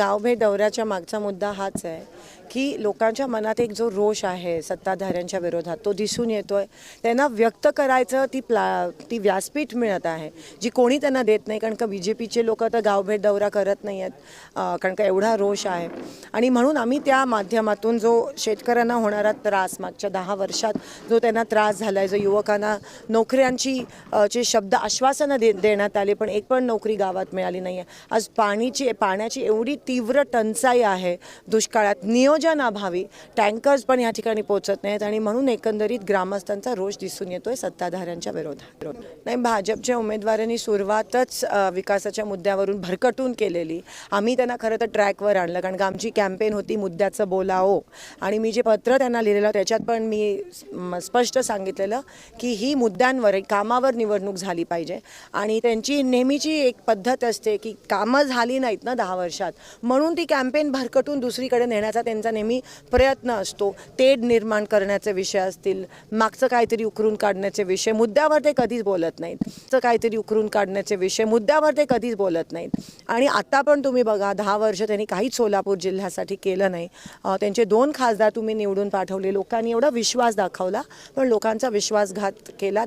गावभेट दौऱ्याच्या मागचा मुद्दा हाच आहे. की लोकांच्या मनात एक जो रोष आहे सत्ताधाऱ्यांच्या विरोधात तो दिसून येतो आहे त्यांना व्यक्त करायचं ती प्ला ती व्यासपीठ मिळत आहे जी कोणी त्यांना देत नाही कारण का बी जे पीचे लोक तर गावभेट दौरा करत नाही आहेत कारण का एवढा रोष आहे. आणि म्हणून आम्ही त्या माध्यमातून जो शेतकऱ्यांना होणारा त्रास मागच्या दहा वर्षात जो त्यांना त्रास झाला आहे जो युवकांना नोकऱ्यांची जे शब्द आश्वासनं दे देण्यात आले पण एक पण नोकरी गावात मिळाली नाही आहे आज पाणीची पाण्याची एवढी तीव्र टंचाई आहे दुष्काळात नियोजनाभावी टँकर्स पण या ठिकाणी पोचत नाहीत आणि म्हणून एकंदरीत ग्रामस्थांचा रोष दिसून येतोय सत्ताधाऱ्यांच्या विरोधात. नाही भाजपच्या उमेदवारांनी सुरुवातच विकासाच्या मुद्द्यावरून भरकटून केलेली. आम्ही त्यांना खरं तर ट्रॅकवर आणलं कारण का आमची कॅम्पेन होती मुद्द्याचं बोलाओ आणि मी जे पत्र त्यांना लिहिलेलं त्याच्यात पण मी स्पष्ट सांगितलेलं की ही मुद्द्यांवर कामावर निवडणूक झाली पाहिजे. आणि त्यांची नेहमीची एक पद्धत असते की कामं झाली नाहीत ना दहा वर्षात. म्हणून ती कॅम्पेन भरकटून दुसरीकडे नेण्याचा त्यांचा नेहमी प्रयत्न असतो. तेढ निर्माण करण्याचे विषय असतील मागचं काहीतरी उकरून काढण्याचे विषय मुद्द्यावर ते कधीच बोलत नाहीत. चं काहीतरी उकरून काढण्याचे विषय मुद्द्यावर ते कधीच बोलत नाहीत. आणि आता पण तुम्ही बघा दहा वर्ष त्यांनी काहीच सोलापूर जिल्ह्यासाठी केलं नाही. त्यांचे दोन खासदार तुम्ही निवडून पाठवले लोकांनी एवढा विश्वास दाखवला पण लोकांचा विश्वासघात केला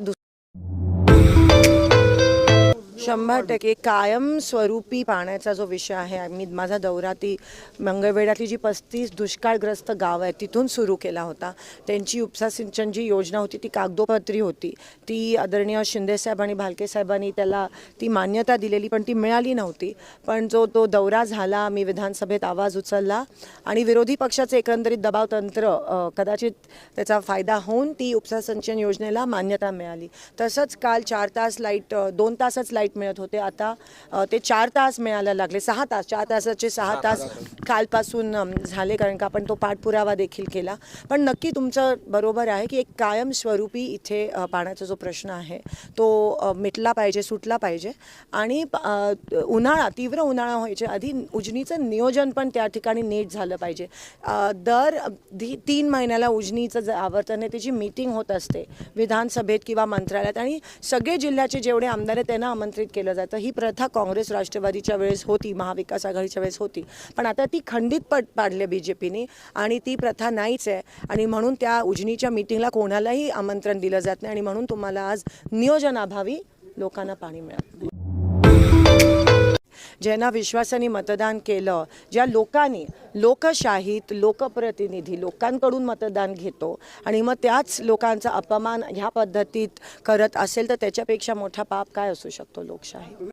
शंभर टक्के कायमस्वरूपी पाण्याचा जो विषय आहे मी माझा दौरा ती मंगळवेढ्यातली जी पस्तीस दुष्काळग्रस्त गाव आहे तिथून सुरू केला होता. त्यांची उपसा सिंचन जी योजना होती ती कागदोपत्री होती. ती आदरणीय शिंदेसाहेब आणि भालके साहेबांनी त्याला ती मान्यता दिलेली पण ती मिळाली नव्हती. पण जो तो दौरा झाला मी विधानसभेत आवाज उचलला आणि विरोधी पक्षाचे एकंदरीत दबाव तंत्र कदाचित त्याचा फायदा होऊन ती उपसा सिंचन योजनेला मान्यता मिळाली. तसंच काल चार तास लाइट दोन तासच लाइट मिळत होते. आता ते चार तास मिळायला लागले. सहा तास चार तासाचे सहा तास कालपासून झाले. कारण का आपण तो पाठपुरावा देखील केला. पण नक्की तुमचं बरोबर आहे की एक कायमस्वरूपी इथे पाण्याचा जो प्रश्न आहे तो मिटला पाहिजे सुटला पाहिजे. आणि उन्हाळा तीव्र उन्हाळा व्हायच्या आधी उजनीचं नियोजन पण त्या ठिकाणी नीट झालं पाहिजे. दर तीन महिन्याला उजनीचं जे आवर्तन आहे. त्याची मीटिंग होत असते विधानसभेत किंवा मंत्रालयात. आणि सगळे जिल्ह्याचे जेवढे आमदार आहेत त्यांना आमंत्रित केलं जातं. ही प्रथा काँग्रेस राष्ट्रवादीच्या वेळेस होती महाविकास आघाडीच्या वेळेस होती. पण आता ती खंडित पड पाडली बी जे पीने आणि ती प्रथा नाहीच आहे. आणि म्हणून त्या उजनीच्या मिटिंगला कोणालाही आमंत्रण दिलं जात नाही. आणि म्हणून तुम्हाला आज नियोजनाभावी लोकांना पाणी मिळालं ज्यांना विश्वासाने मतदान केलं ज्या लोकांनी लोकशाहीत लोकप्रतिनिधी लोकांकडून मतदान घेतो आणि मग त्याच लोकांचा अपमान ह्या पद्धतीत करत असेल तर त्याच्यापेक्षा मोठा पाप काय असू शकतो लोकशाही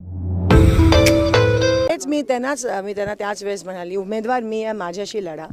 तेच मी त्यांनाच मी त्यांना त्याच वेळेस म्हणाली उमेदवार मी आहे माझ्याशी लढा.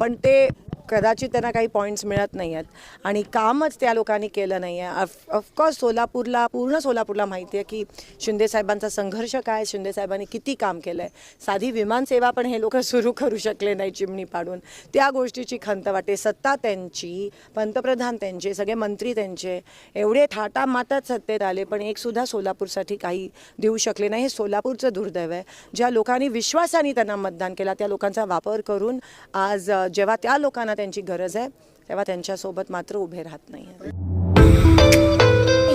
पण ते कदाचित त्यांना काही पॉईंट्स मिळत नाही आहेत आणि कामच त्या लोकांनी केलं नाही आहे अफ ऑफकोर्स सोलापूरला पूर्ण सोलापूरला माहिती आहे की शिंदेसाहेबांचा संघर्ष काय? शिंदेसाहेबांनी किती काम केलं आहे साधी विमानसेवा पण हे लोक सुरू करू शकले नाही चिमणी पाडून. त्या गोष्टीची खंत वाटते सत्ता त्यांची पंतप्रधान त्यांचे सगळे मंत्री त्यांचे एवढे थाटामाटात सत्तेत आले पण एकसुद्धा सोलापूरसाठी काही देऊ शकले नाही. हे सोलापूरचं दुर्दैव आहे. ज्या लोकांनी विश्वासाने त्यांना मतदान केला त्या लोकांचा वापर करून आज जेव्हा त्या लोकांना त्यांची गरज आहे तेव्हा त्यांच्यासोबत मात्र उभे राहत नाही आहे.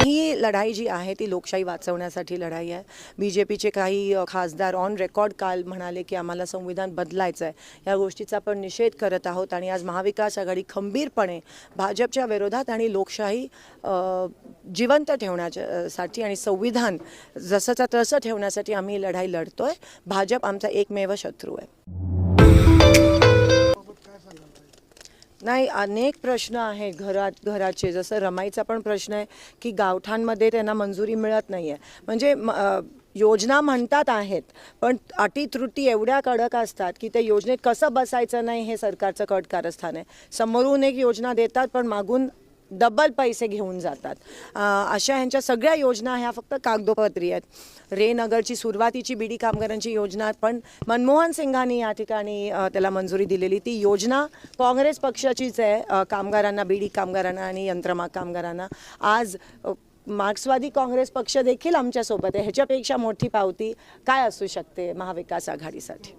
ही लढाई जी आहे ती लोकशाही वाचवण्यासाठी लढाई आहे. बी जे पीचे काही खासदार ऑन रेकॉर्ड काल म्हणाले की आम्हाला संविधान बदलायचं आहे या गोष्टीचा आपण निषेध करत आहोत आणि आज महाविकास आघाडी खंबीरपणे भाजपच्या विरोधात आणि लोकशाही जिवंत ठेवण्यासाठी आणि संविधान जसंचा तसं ठेवण्यासाठी आम्ही लढाई लढाई लढतोय. भाजप आमचा एकमेव शत्रू आहे. नाही अनेक प्रश्न आहेत घरात घराचे. जसं रमाईचा पण प्रश्न आहे की गावठांमध्ये त्यांना मंजुरी मिळत नाही आहे म्हणजे म- योजना म्हणतात आहेत पण अटी त्रुटी एवढ्या कडक असतात की त्या योजनेत कसं बसायचं नाही हे सरकारचं कट कारस्थान आहे. समोरून एक योजना देतात पण मागून डबल पैसे घेऊन जातात. अशा ह्यांच्या सगळ्या योजना ह्या फक्त कागदोपत्री आहेत. रेनगरची सुरुवातीची बीडी कामगारांची योजना पण मनमोहन सिंगांनी या ठिकाणी त्याला मंजुरी दिलेली. ती योजना काँग्रेस पक्षाचीच आहे. कामगारांना बीडी कामगारांना आणि यंत्रमाग कामगारांना. आज मार्क्सवादी काँग्रेस पक्ष देखील आमच्यासोबत आहे. ह्याच्यापेक्षा मोठी पावती काय असू शकते महाविकास आघाडीसाठी?